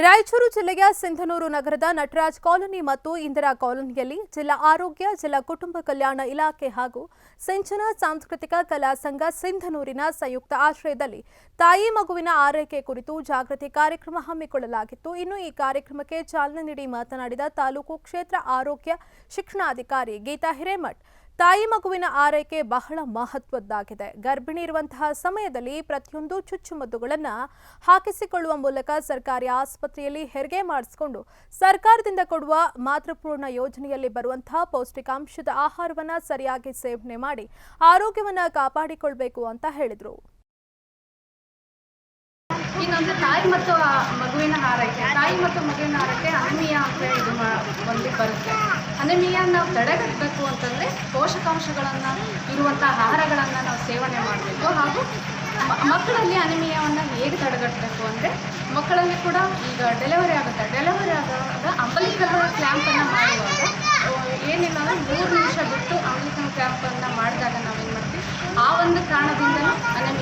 ರಾಯಚೂರು ಜಿಲ್ಲೆಯ ಸಿಂಧನೂರು ನಗರದ ನಟರಾಜ್ ಕಾಲೋನಿ ಮತ್ತು ಇಂದಿರಾ ಕಾಲೋನಿಯಲ್ಲಿ ಜಿಲ್ಲಾ ಆರೋಗ್ಯ, ಜಿಲ್ಲಾ ಕುಟುಂಬ ಕಲ್ಯಾಣ ಇಲಾಖೆ ಹಾಗೂ ಸಿಂಚನ ಸಾಂಸ್ಕೃತಿಕ ಕಲಾ ಸಂಘ ಸಿಂಧನೂರಿನ ಸಂಯುಕ್ತ ಆಶ್ರಯದಲ್ಲಿ ತಾಯಿ ಮಗುವಿನ ಆರೈಕೆ ಕುರಿತು ಜಾಗೃತಿ ಕಾರ್ಯಕ್ರಮ ಹಮ್ಮಿಕೊಳ್ಳಲಾಗಿತ್ತು. ಇನ್ನು ಈ ಕಾರ್ಯಕ್ರಮಕ್ಕೆ ಚಾಲನೆ ನೀಡಿ ಮಾತನಾಡಿದ ತಾಲೂಕು ಕ್ಷೇತ್ರ ಆರೋಗ್ಯ ಶಿಕ್ಷಣಾಧಿಕಾರಿ ಗೀತಾ ಹಿರೇಮಠ್ ತಾಯಿ ಮಗುವಿನ ಆರೈಕೆ ಬಹಳ ಮಹತ್ವದ್ದಾಗಿದೆ. ಗರ್ಭಿಣಿ ಇರುವಂತಹ ಸಮಯದಲ್ಲಿ ಪ್ರತಿಯೊಂದು ಚುಚ್ಚುಮದ್ದುಗಳನ್ನು ಹಾಕಿಸಿಕೊಳ್ಳುವ ಮೂಲಕ ಸರ್ಕಾರಿ ಆಸ್ಪತ್ರೆಯಲ್ಲಿ ಹೆರಿಗೆ ಮಾಡಿಸಿಕೊಂಡು ಸರ್ಕಾರದಿಂದ ಕೊಡುವ ಮಾತೃಪೂರ್ಣ ಯೋಜನೆಯಲ್ಲಿ ಬರುವಂತಹ ಪೌಷ್ಟಿಕಾಂಶದ ಆಹಾರವನ್ನು ಸರಿಯಾಗಿ ಸೇವನೆ ಮಾಡಿ ಆರೋಗ್ಯವನ್ನು ಕಾಪಾಡಿಕೊಳ್ಬೇಕು ಅಂತ ಹೇಳಿದರು. ಇನ್ನೊಂದು ತಾಯಿ ಮತ್ತು ಮಗುವಿನ ಹಾರೈಕೆ. ತಾಯಿ ಮತ್ತು ಮಗುವಿನ ಹಾರೈಕೆ ಅನಿಮಿಯಾ ಅಂತ ಇದು ಒಂದು ಬರುತ್ತೆ. ಅನಿಮಿಯಾ ನಾವು ತಡೆಗಟ್ಟಬೇಕು ಅಂತಂದರೆ ಪೋಷಕಾಂಶಗಳನ್ನು ಇರುವಂಥ ಆಹಾರಗಳನ್ನು ನಾವು ಸೇವನೆ ಮಾಡಬೇಕು. ಹಾಗೂ ಮಕ್ಕಳಲ್ಲಿ ಅನಿಮಿಯಾವನ್ನು ಹೇಗೆ ತಡೆಗಟ್ಟಬೇಕು ಅಂದರೆ ಮಕ್ಕಳಲ್ಲಿ ಕೂಡ ಈಗ ಡೆಲಿವರಿ ಆಗುತ್ತೆ. ಡೆಲಿವರಿ ಆದಾಗ ಅಂಬಲಿಕಲ್ ಕ್ಲ್ಯಾಂಪನ್ನು ಮಾಡುವಾಗ ಏನಿಲ್ಲ ಅಂದರೆ ಮೂರು ನಿಮಿಷ ಬಿಟ್ಟು ಅಂಬಲಿಕಲ್ ಕ್ಲ್ಯಾಂಪನ್ನು ಮಾಡಿದಾಗ ನಾವೇನು ಮಾಡ್ತೀವಿ? ಆ ಒಂದು ಕಾರಣದಿಂದಲೂ ಅನಿಮಿಯಾ